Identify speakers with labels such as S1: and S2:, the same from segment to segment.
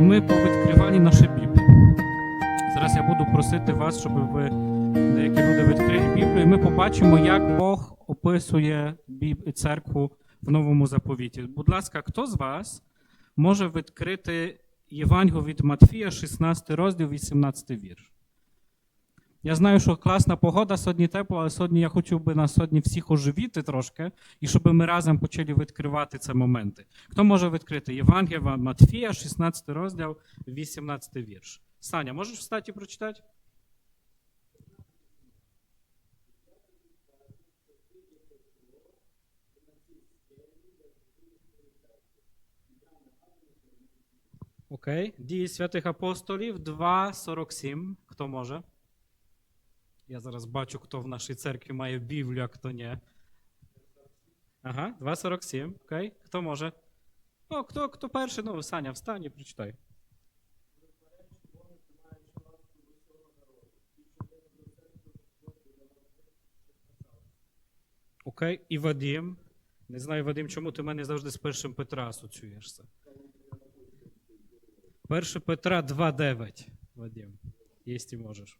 S1: ми повідкривали наші Біблії. Зараз я буду просити вас, щоб ви деякі люди відкрили Біблію, і ми побачимо, як Бог описує церкву в новому заповіті. Будь ласка, хто з вас може відкрити Євангелію від Матфія, 16 розділ, 18 вірш? Я знаю, що класна погода сьогодні тепло, але сьогодні я хотів би нас сьогодні всіх оживіти трошки, і щоб ми разом почали відкривати ці моменти. Хто може відкрити Євангелія Матфія, 16 розділ, 18 вірш? Саня, можеш встати і прочитати? Окей. Дії святих апостолів 2.47. Хто може? Я зараз бачу, хто в нашій церкві має Біблію, а хто ні. Ага, 2.47. Окей. Хто може? Ну, хто, хто перший? Ну, Саня, встань і прочитай. Окей. І Вадим. Не знаю, Вадим, чому ти мене завжди з першим Петра асоціюєшся. 1 Петра 2.9. Вадим. Єсті можеш.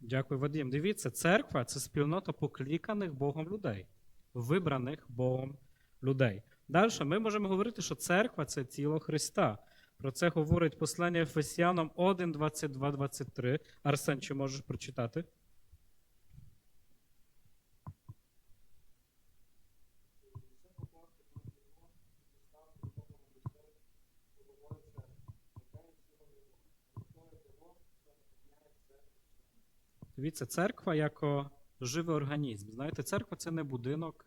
S1: Дякую, Вадим. Дивіться, церква це спільнота покликаних Богом людей, вибраних Богом людей. Далі ми можемо говорити, що церква це тіло Христа. Про це говорить послання Ефесіянам 1, 22, 23. Арсен, чи можеш прочитати? Дивіться, церква як живий організм. Знаєте, церква це не будинок,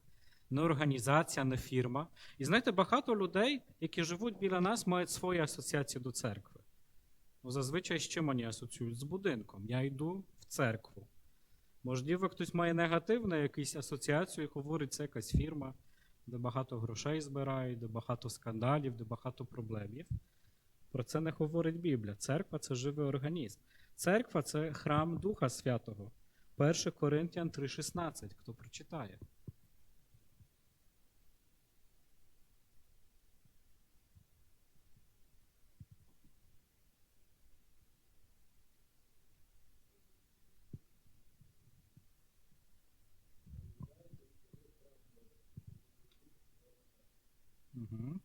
S1: не організація, не фірма. І знаєте, багато людей, які живуть біля нас, мають свою асоціацію до церкви. Ну, зазвичай з чим вони асоціюють? З будинком. Я йду в церкву. Можливо, хтось має негативну якусь асоціацію і говорить, це якась фірма, де багато грошей збирають, де багато скандалів, де багато проблемів. Про це не говорить Біблія. Церква це живий організм. Церква це храм Духа Святого. 1 Коринтян 3,16. Хто прочитає?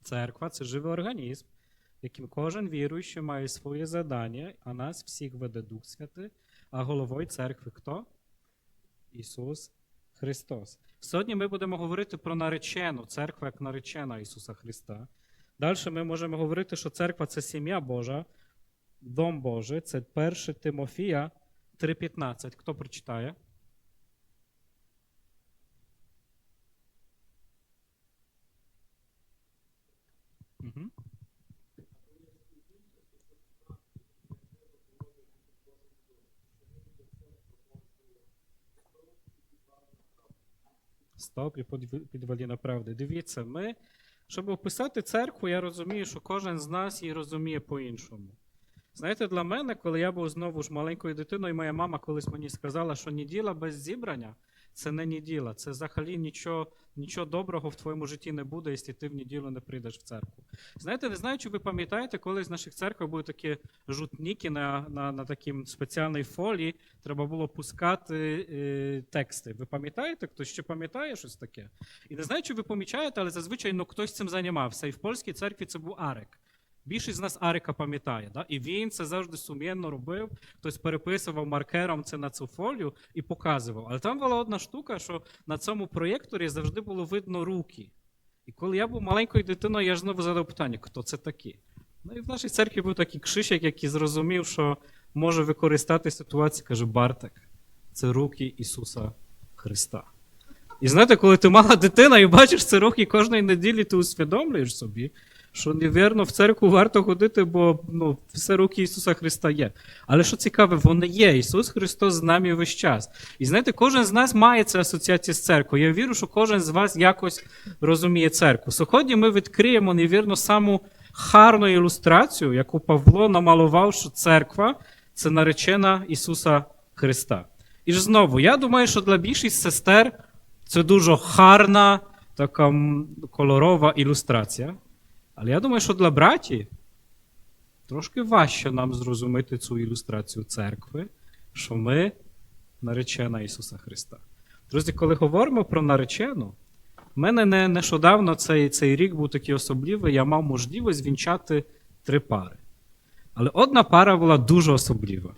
S1: Церква це живий організм, яким кожен віруючий має своє задання, а нас всіх веде Дух Святий, а головою церкви хто? Ісус Христос. Сьогодні ми будемо говорити про наречену церкву як наречена Ісуса Христа. Далі ми можемо говорити, що церква це сім'я Божа, дом Божий, це 1 Тимофія 3,15. Хто прочитає? Стоп і підв- підвалі на правди. Дивіться, ми, щоб описати церкву, я розумію, що кожен з нас її розуміє по-іншому. Знаєте, для мене, коли я був знову ж маленькою дитиною, моя мама колись мені сказала, що неділя без зібрання це не неділя, це взагалі нічого, нічого доброго в твоєму житті не буде, якщо ти в неділю не прийдеш в церкву. Знаєте, не знаю, чи ви пам'ятаєте, коли з наших церкв були такі жутніки на, на, на такій спеціальній фолії, треба було пускати е, тексти. Ви пам'ятаєте, хтось ще пам'ятає щось таке? І не знаю, чи ви помічаєте, але зазвичай ну, хтось цим займався. І в польській церкві це був Арик. Більшість з нас Арика пам'ятає, да? і він це завжди сумлінно робив. Хтось переписував маркером це на цю фолію і показував. Але там була одна штука, що на цьому проєкторі завжди було видно руки. І коли я був маленькою дитиною, я ж знову задав питання, хто це такі? Ну і в нашій церкві був такий кшишик, який зрозумів, що може використати ситуацію, каже Бартик, це руки Ісуса Христа. І знаєте, коли ти мала дитина і бачиш це руки кожної неділі, ти усвідомлюєш собі, що невірно в церкву варто ходити, бо ну, все руки Ісуса Христа є. Але що цікаве, вони є. Ісус Христос з нами весь час. І знаєте, кожен з нас має цю асоціацію з церквою. Я вірю, що кожен з вас якось розуміє церкву. Сьогодні ми відкриємо, невірно, саму гарну ілюстрацію, яку Павло намалував, що церква це наречена Ісуса Христа. І ж знову, я думаю, що для більшість сестер це дуже гарна, така кольорова ілюстрація. Але я думаю, що для браті трошки важче нам зрозуміти цю ілюстрацію церкви, що ми наречена Ісуса Христа. Друзі, коли говоримо про наречену, в мене не, нещодавно цей, цей рік був такий особливий, я мав можливість вінчати три пари. Але одна пара була дуже особлива.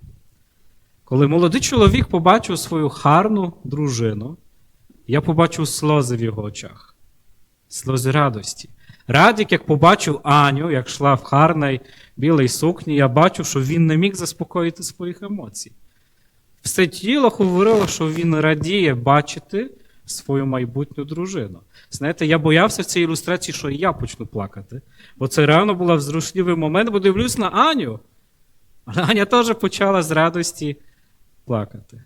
S1: Коли молодий чоловік побачив свою гарну дружину, я побачив сльози в його очах, сльози радості. Радік, як побачив Аню, як йшла в гарній білій сукні, я бачив, що він не міг заспокоїти своїх емоцій. Все тіло говорило, що він радіє бачити свою майбутню дружину. Знаєте, я боявся в цій ілюстрації, що і я почну плакати. Бо це реально був взрушливий момент, бо дивлюсь на Аню. Але Аня теж почала з радості плакати.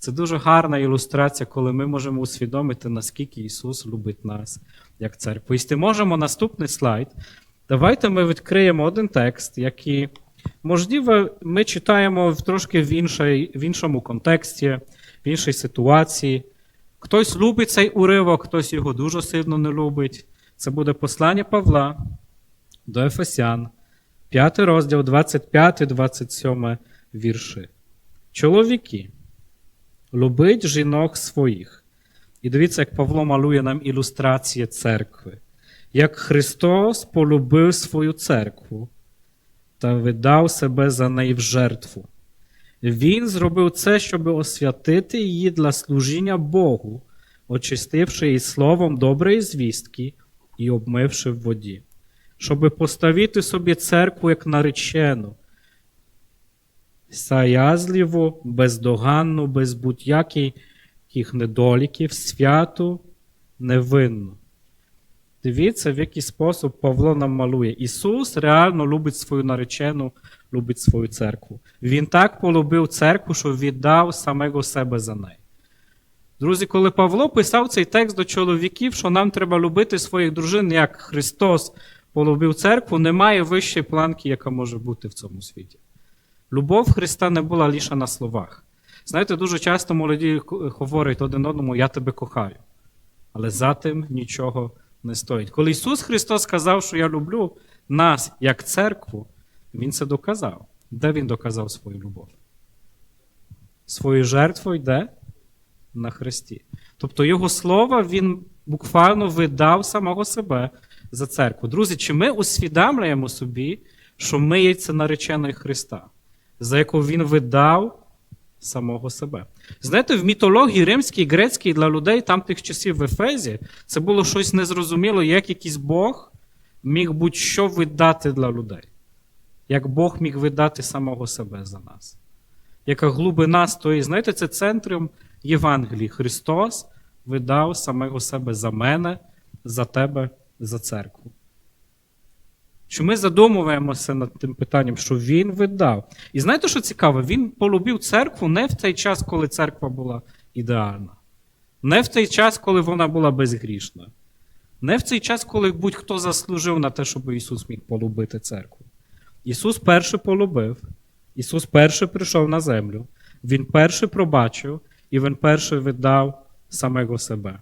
S1: Це дуже гарна ілюстрація, коли ми можемо усвідомити, наскільки Ісус любить нас як церкву. Якщо можемо наступний слайд, давайте ми відкриємо один текст, який, можливо, ми читаємо трошки в, іншій, в іншому контексті, в іншій ситуації. Хтось любить цей уривок, хтось його дуже сильно не любить. Це буде послання Павла до Ефесян, 5 розділ, 25-27 вірші. Чоловіки, любить жінок своїх. І дивіться, як Павло малює нам ілюстрації церкви. Як Христос полюбив свою церкву та видав себе за неї в жертву. Він зробив це, щоб освятити її для служіння Богу, очистивши її словом доброї звістки і обмивши в воді, щоб поставити собі церкву як наречену, саязливу, бездоганну, без будь-яких недоліків, святу, невинну. Дивіться, в який спосіб Павло нам малює. Ісус реально любить свою наречену, любить свою церкву. Він так полюбив церкву, що віддав самого себе за неї. Друзі, коли Павло писав цей текст до чоловіків, що нам треба любити своїх дружин, як Христос полюбив церкву, немає вищої планки, яка може бути в цьому світі. Любов Христа не була лише на словах. Знаєте, дуже часто молоді говорять один одному, я тебе кохаю. Але за тим нічого не стоїть. Коли Ісус Христос сказав, що я люблю нас як церкву, Він це доказав. Де Він доказав свою любов? Свою жертву йде на Христі. Тобто Його слово Він буквально видав самого себе за церкву. Друзі, чи ми усвідомлюємо собі, що ми є це нареченою Христа, за яку Він видав самого себе. Знаєте, в мітології римській, грецькій для людей там тих часів в Ефезі це було щось незрозуміло, як якийсь Бог міг будь-що видати для людей. Як Бог міг видати самого себе за нас. Яка глибина стоїть, знаєте, це центром Євангелії. Христос видав самого себе за мене, за тебе, за церкву. Що ми задумуємося над тим питанням, що він видав. І знаєте, що цікаво? Він полюбив церкву не в той час, коли церква була ідеальна, не в той час, коли вона була безгрішна, не в цей час, коли будь-хто заслужив на те, щоб Ісус міг полюбити церкву. Ісус перший полюбив, Ісус перший прийшов на землю, Він перший пробачив, і Він перший віддав самого себе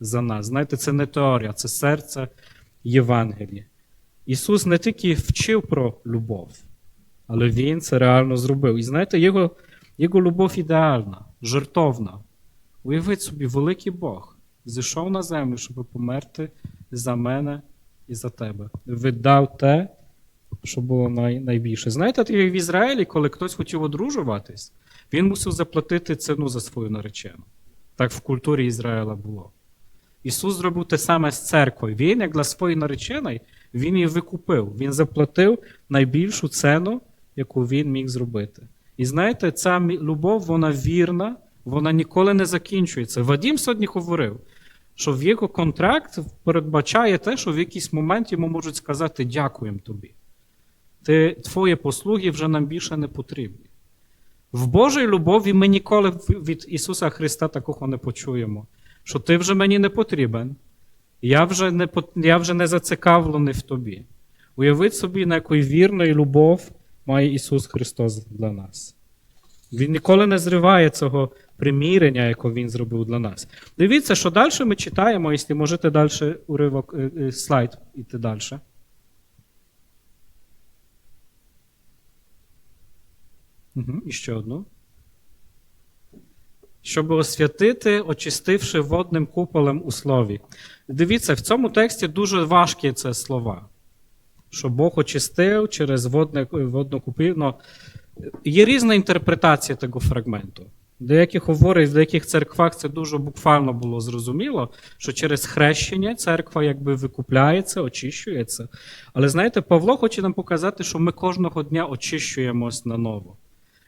S1: за нас. Знаєте, це не теорія, це серце Євангелія. Ісус не тільки вчив про любов, але Він це реально зробив. І знаєте, Його його любов ідеальна, жертовна. Уявіть собі, великий Бог зійшов на землю, щоб померти за мене і за тебе. Віддав те, що було най, найбільше. Знаєте, в Ізраїлі, коли хтось хотів одружуватись, він мусив заплатити ціну за свою наречену. Так в культурі Ізраїля було. Ісус зробив те саме з церквою. Він, як для своєї нареченої, він її викупив. Він заплатив найбільшу ціну, яку він міг зробити. І знаєте, ця любов, вона вірна, вона ніколи не закінчується. Вадім сьогодні говорив: що в його контракт передбачає те, що в якийсь момент йому можуть сказати дякуємо тобі. Ти, Твої послуги вже нам більше не потрібні. В Божій любові ми ніколи від Ісуса Христа такого не почуємо, що ти вже мені не потрібен, я вже не, я вже не зацікавлений в тобі. Уявіть собі, на якої вірної любов має Ісус Христос для нас. Він ніколи не зриває цього примірення, яке Він зробив для нас. Дивіться, що далі ми читаємо, якщо можете далі уривок, е, е, слайд іти далі. Угу, і ще одну. Щоб освятити, очистивши водним куполем у слові. Дивіться, в цьому тексті дуже важкі це слова. Що Бог очистив через водне, водну купівну. Є різна інтерпретація того фрагменту. В деяких говорять, в деяких церквах це дуже буквально було зрозуміло, що через хрещення церква якби викупляється, очищується. Але знаєте, Павло хоче нам показати, що ми кожного дня очищуємось наново.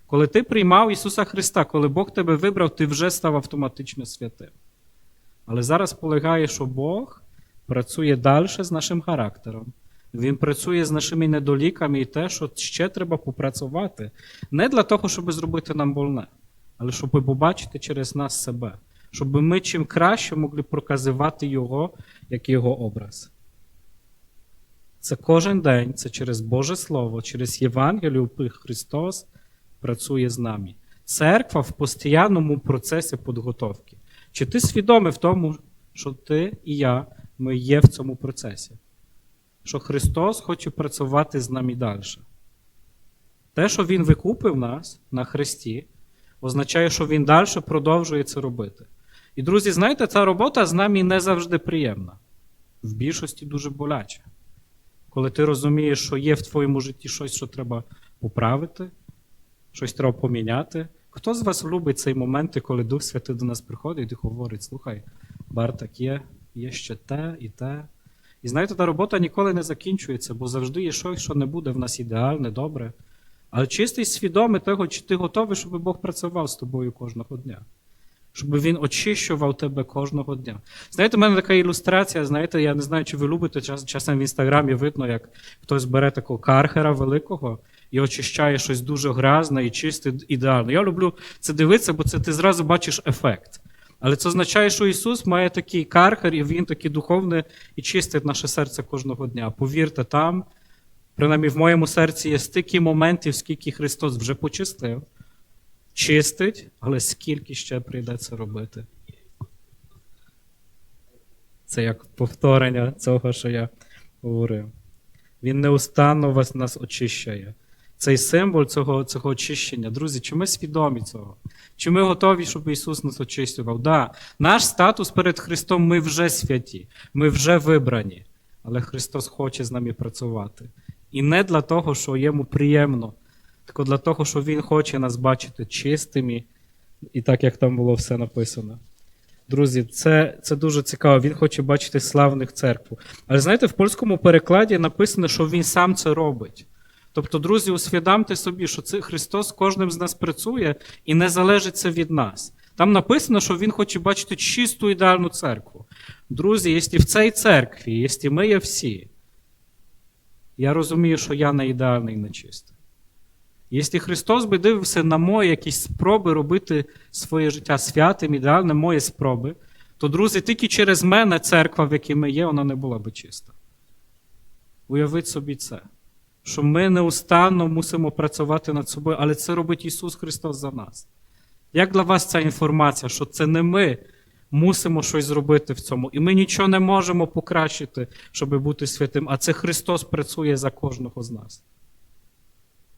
S1: Коли ти приймав Ісуса Христа, коли Бог тебе вибрав, ти вже став автоматично святим. Але зараз полягає, що Бог працює далі з нашим характером. Він працює з нашими недоліками і те, що ще треба попрацювати. Не для того, щоб зробити нам больне, але щоб побачити через нас себе, щоб ми чим краще могли проказувати Його як Його образ. Це кожен день, це через Боже Слово, через Євангелію Христос працює з нами. Церква в постійному процесі підготовки. Чи ти свідомий в тому, що ти і я, ми є в цьому процесі? Що Христос хоче працювати з нами далі. Те, що Він викупив нас на Христі, означає, що Він далі продовжує це робити. І, друзі, знаєте, ця робота з нами не завжди приємна. В більшості дуже боляче. Коли ти розумієш, що є в твоєму житті щось, що треба поправити, щось треба поміняти. Хто з вас любить цей момент, коли Дух Святий до нас приходить і говорить: слухай, Бартак, є, є ще те і те. І знаєте, та робота ніколи не закінчується, бо завжди є щось, що не буде в нас ідеальне, добре. Але чистий свідомий того, чи ти готовий, щоб Бог працював з тобою кожного дня. Щоб він очищував тебе кожного дня. Знаєте, в мене така ілюстрація, знаєте, я не знаю, чи ви любите, час- часом в інстаграмі видно, як хтось бере такого кархера великого і очищає щось дуже грязне і чисте, ідеально. Я люблю це дивитися, бо це ти зразу бачиш ефект. Але це означає, що Ісус має такий кархер, і Він такий духовний і чистить наше серце кожного дня. Повірте, там, принаймні в моєму серці є стільки моментів, скільки Христос вже почистив, чистить, але скільки ще прийдеться робити. Це як повторення цього, що я говорив. Він неустанно вас нас очищає. Цей символ цього, цього очищення. Друзі, чи ми свідомі цього? Чи ми готові, щоб Ісус нас очистював? Да, наш статус перед Христом ми вже святі, ми вже вибрані. Але Христос хоче з нами працювати. І не для того, що йому приємно, тільки для того, що Він хоче нас бачити чистими, і так, як там було все написано. Друзі, це, це дуже цікаво. Він хоче бачити славних церкву. Але знаєте, в польському перекладі написано, що він сам це робить. Тобто, друзі, усвідомте собі, що це Христос кожним з нас працює і не залежить це від нас. Там написано, що Він хоче бачити чисту ідеальну церкву. Друзі, якщо в цій церкві, якщо ми є всі, я розумію, що я не ідеальний і не чистий. Якщо Христос би дивився на мої якісь спроби робити своє життя святим, ідеальним, мої спроби, то, друзі, тільки через мене церква, в якій ми є, вона не була би чиста. Уявіть собі це. Що ми неустанно мусимо працювати над собою, але це робить Ісус Христос за нас. Як для вас ця інформація, що це не ми мусимо щось зробити в цьому, і ми нічого не можемо покращити, щоб бути святим, а це Христос працює за кожного з нас.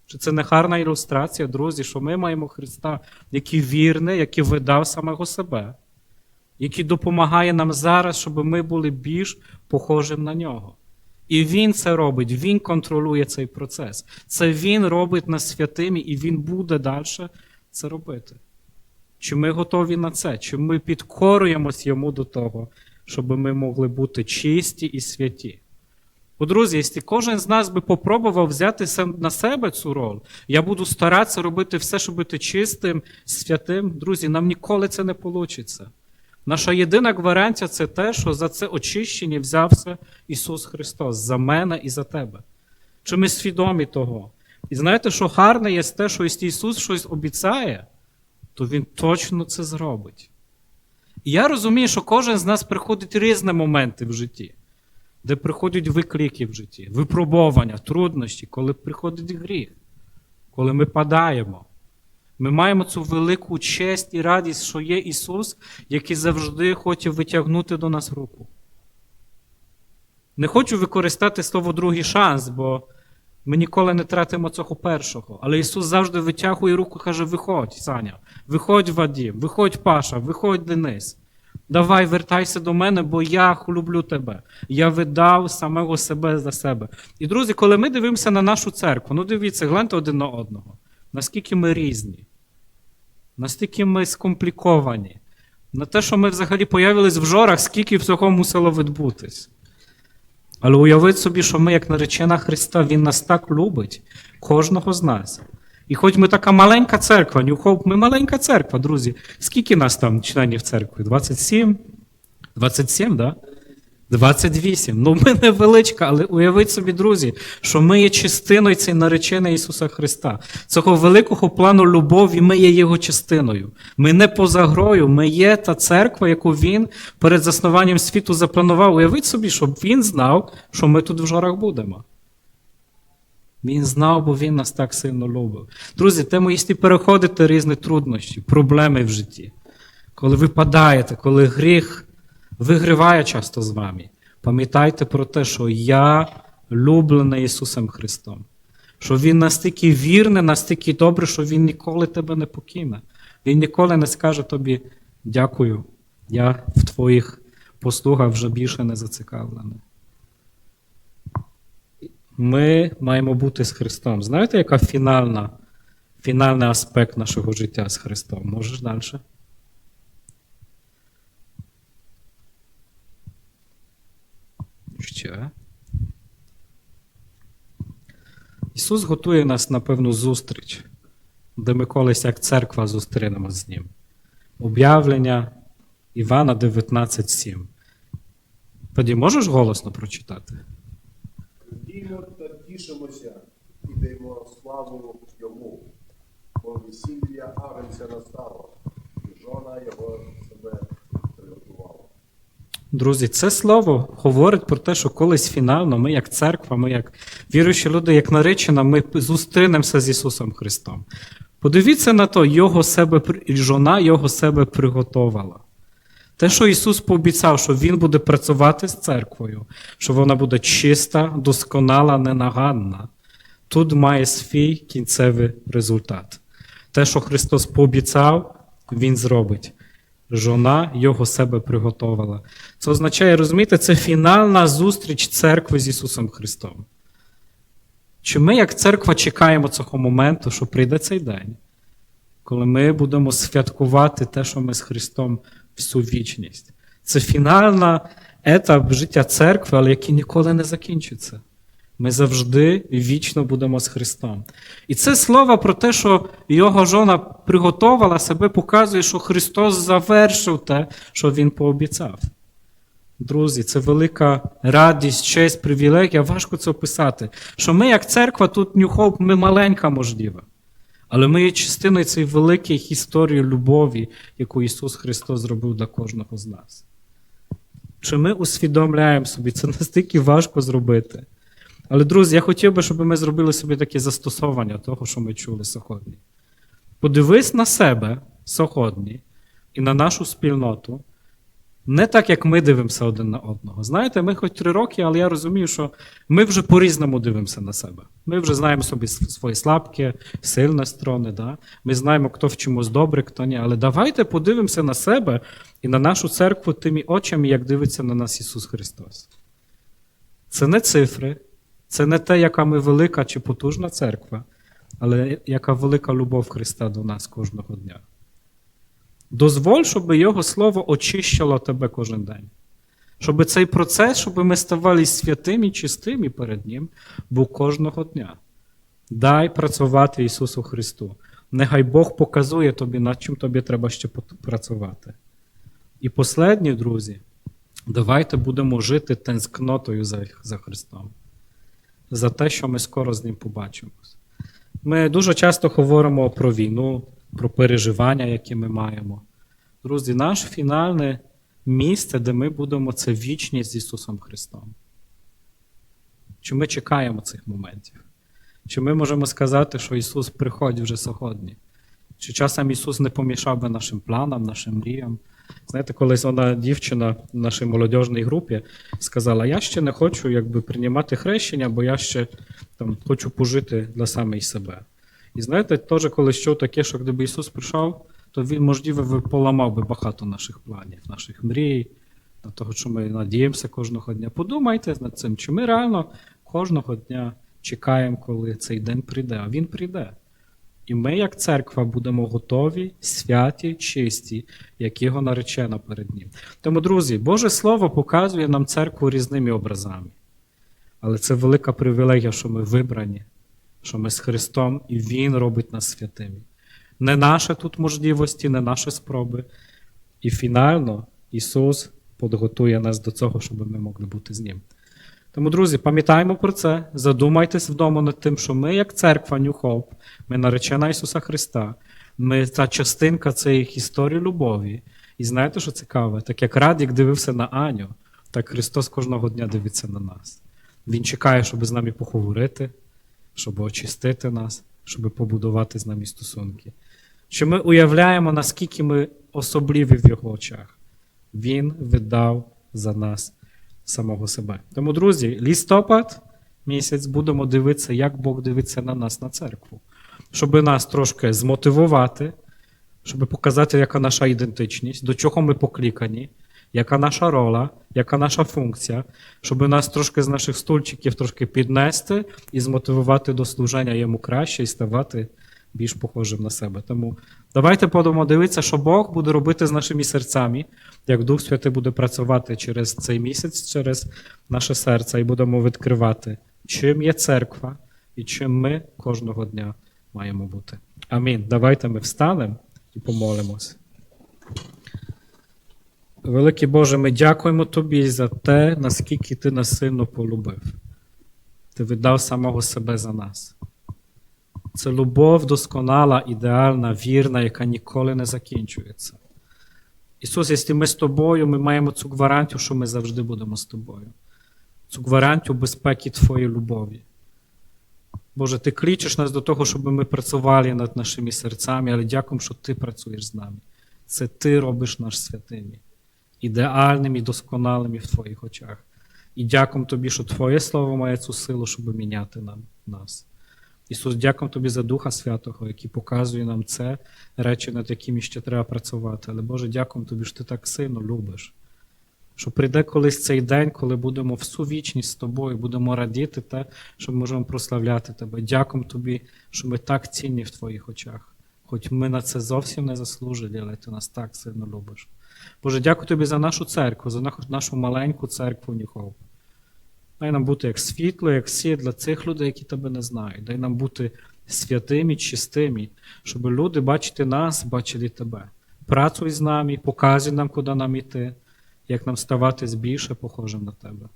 S1: Чи це не гарна ілюстрація, друзі, що ми маємо Христа, який вірний, який видав самого себе, який допомагає нам зараз, щоб ми були більш похожим на нього. І Він це робить, Він контролює цей процес. Це Він робить нас святими, і Він буде далі це робити. Чи ми готові на це? Чи ми підкорюємось йому до того, щоб ми могли бути чисті і святі? Бо, друзі, якщо кожен з нас би попробував взяти на себе цю роль, я буду старатися робити все, щоб бути чистим, святим, друзі, нам ніколи це не вийде. Наша єдина гварантія це те, що за це очищення взявся Ісус Христос за мене і за тебе. Чи ми свідомі того? І знаєте, що гарне є те, що якщо Ісус щось обіцяє, то Він точно це зробить. І я розумію, що кожен з нас приходить різні моменти в житті, де приходять виклики в житті, випробування, труднощі, коли приходить гріх, коли ми падаємо. Ми маємо цю велику честь і радість, що є Ісус, який завжди хоче витягнути до нас руку. Не хочу використати слово другий шанс, бо ми ніколи не тратимо цього першого. Але Ісус завжди витягує руку і каже: Виходь, Саня, виходь Вадім, виходь Паша, виходь Денис. Давай, вертайся до мене, бо я люблю тебе. Я видав самого себе за себе. І, друзі, коли ми дивимося на нашу церкву, ну дивіться, гляньте один на одного. Наскільки ми різні, наскільки ми скомпліковані. На те, що ми взагалі появились в жорах, скільки всього мусило відбутись. Але уявіть собі, що ми, як наречена Христа, Він нас так любить, кожного з нас. І хоч ми така маленька церква, New ми маленька церква, друзі. Скільки нас там членів церкви? 27? 27, да? 28. Ну, ми невеличка, але уявіть собі, друзі, що ми є частиною цієї нареченої Ісуса Христа. Цього великого плану любові ми є Його частиною. Ми не поза грою, ми є та церква, яку Він перед заснуванням світу запланував. Уявіть собі, щоб Він знав, що ми тут в жорах будемо. Він знав, бо він нас так сильно любив. Друзі, тему, якщо переходите різні труднощі, проблеми в житті, коли ви падаєте, коли гріх вигриває часто з вами, пам'ятайте про те, що я люблений Ісусом Христом, що Він настільки вірний, настільки добрий, що Він ніколи тебе не покине. Він ніколи не скаже тобі дякую, я в твоїх послугах вже більше не зацікавлений. Ми маємо бути з Христом. Знаєте, яка фінальна, фінальний аспект нашого життя з Христом? Можеш далі? Ще. Ісус готує нас на певну зустріч, де ми колись як церква зустрінемося з Ним. Об'явлення Івана 19.7. Тоді можеш голосно прочитати?
S2: Радімо та тішимося і даємо славу йому, бо весілля Агнця настало, і жона його себе.
S1: Друзі, це слово говорить про те, що колись фінально ми, як церква, ми, як віруючі люди, як наречена, ми зустрінемося з Ісусом Христом. Подивіться на то, його себе, жона його себе приготовила. Те, що Ісус пообіцяв, що Він буде працювати з церквою, що вона буде чиста, досконала, ненаганна, тут має свій кінцевий результат. Те, що Христос пообіцяв, Він зробить. Жона його себе приготовила. Це означає, розумієте, це фінальна зустріч церкви з Ісусом Христом. Чи ми, як церква, чекаємо цього моменту, що прийде цей день, коли ми будемо святкувати те, що ми з Христом всю вічність? Це фінальна етап життя церкви, але який ніколи не закінчиться. Ми завжди вічно будемо з Христом. І це слово про те, що його жона приготувала себе, показує, що Христос завершив те, що Він пообіцяв. Друзі, це велика радість, честь, привілегія. Важко це описати. Що ми, як церква, тут New Hope, ми маленька можлива. Але ми є частиною цієї великої історії любові, яку Ісус Христос зробив для кожного з нас. Чи ми усвідомляємо собі, це настільки важко зробити. Але, друзі, я хотів би, щоб ми зробили собі таке застосовання того, що ми чули сьогодні. Подивись на себе сьогодні і на нашу спільноту, не так, як ми дивимося один на одного. Знаєте, ми хоч три роки, але я розумію, що ми вже по-різному дивимося на себе. Ми вже знаємо собі свої слабкі, сильні сторони. Да? Ми знаємо, хто в чомусь добре, хто ні. Але давайте подивимося на себе і на нашу церкву тими очами, як дивиться на нас Ісус Христос. Це не цифри, це не те, яка ми велика чи потужна церква, але яка велика любов Христа до нас кожного дня. Дозволь, щоб Його Слово очищало тебе кожен день. Щоб цей процес, щоб ми ставали святими і чистими перед Ним, був кожного дня. Дай працювати Ісусу Христу. Нехай Бог показує тобі, над чим тобі треба ще працювати. І последнє, друзі, давайте будемо жити тенскнотою за Христом, за те, що ми скоро з Ним побачимось. Ми дуже часто говоримо про війну, про переживання, які ми маємо. Друзі, наше фінальне місце, де ми будемо, це вічність з Ісусом Христом. Чи ми чекаємо цих моментів? Чи ми можемо сказати, що Ісус приходить вже сьогодні? Чи часом Ісус не помішав би нашим планам, нашим мріям? Знаєте, колись одна дівчина в нашій молодіжній групі сказала: Я ще не хочу якби, приймати хрещення, бо я ще там, хочу пожити для самої себе. І знаєте, теж коли що таке, що якби Ісус прийшов, то Він, можливо, поламав би багато наших планів, наших мрій, на того, що ми надіємося кожного дня. Подумайте над цим, чи ми реально кожного дня чекаємо, коли цей день прийде, а він прийде. І ми, як церква, будемо готові, святі, чисті, як його наречена перед Ним. Тому, друзі, Боже Слово показує нам церкву різними образами. Але це велика привілегія, що ми вибрані, що ми з Христом, і Він робить нас святими. Не наші тут можливості, не наші спроби. І фінально Ісус підготує нас до цього, щоб ми могли бути з Ним. Тому, друзі, пам'ятаємо про це, задумайтесь вдома над тим, що ми, як церква Hope, ми наречена Ісуса Христа, ми ця частинка цієї історії любові. І знаєте, що цікаве? Так як Радік дивився на Аню, так Христос кожного дня дивиться на нас. Він чекає, щоб з нами поговорити, щоб очистити нас, щоб побудувати з нами стосунки. Що ми уявляємо, наскільки ми особливі в його очах. Він віддав за нас самого себе. Тому, друзі, листопад місяць будемо дивитися, як Бог дивиться на нас, на церкву, щоб нас трошки змотивувати, щоб показати, яка наша ідентичність, до чого ми покликані, яка наша рола, яка наша функція, щоб нас трошки з наших стульчиків трошки піднести і змотивувати до служення йому краще і ставати більш похожим на себе. Тому давайте будемо дивитися, що Бог буде робити з нашими серцями, як Дух Святий буде працювати через цей місяць, через наше серце, і будемо відкривати, чим є церква і чим ми кожного дня маємо бути. Амінь. Давайте ми встанемо і помолимось. Великий Боже, ми дякуємо Тобі за те, наскільки Ти нас сильно полюбив. Ти віддав самого себе за нас. Це любов досконала, ідеальна, вірна, яка ніколи не закінчується. Ісус, якщо ми з тобою, ми маємо цю гарантію, що ми завжди будемо з тобою. Цю гарантію безпеки Твоєї любові. Боже, Ти кличеш нас до того, щоб ми працювали над нашими серцями, але дякуємо, що Ти працюєш з нами. Це Ти робиш нас святими, ідеальними і досконалими в Твоїх очах. І дякуємо Тобі, що Твоє Слово має цю силу, щоб міняти нам, нас. Ісус, дякуємо Тобі за Духа Святого, який показує нам це, речі, над якими ще треба працювати. Але Боже, дякуємо Тобі, що Ти так сильно любиш. Що прийде колись цей день, коли будемо всю вічність з тобою, будемо радіти те, що ми можемо прославляти Тебе. Дякуємо Тобі, що ми так цінні в Твоїх очах. Хоч ми на це зовсім не заслужили, але ти нас так сильно любиш. Боже, дякую Тобі за нашу церкву, за нашу маленьку церкву Ніхов. Дай нам бути як світло, як світ для цих людей, які тебе не знають. Дай нам бути святими, чистими, щоб люди бачити нас, бачили тебе. Працюй з нами, показуй нам, куди нам йти, як нам ставати більше похожим на тебе.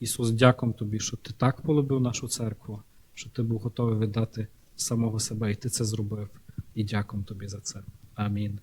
S1: Ісус, дякуємо тобі, що ти так полюбив нашу церкву, що ти був готовий віддати самого себе, і ти це зробив. І дякуємо тобі за це. Амінь.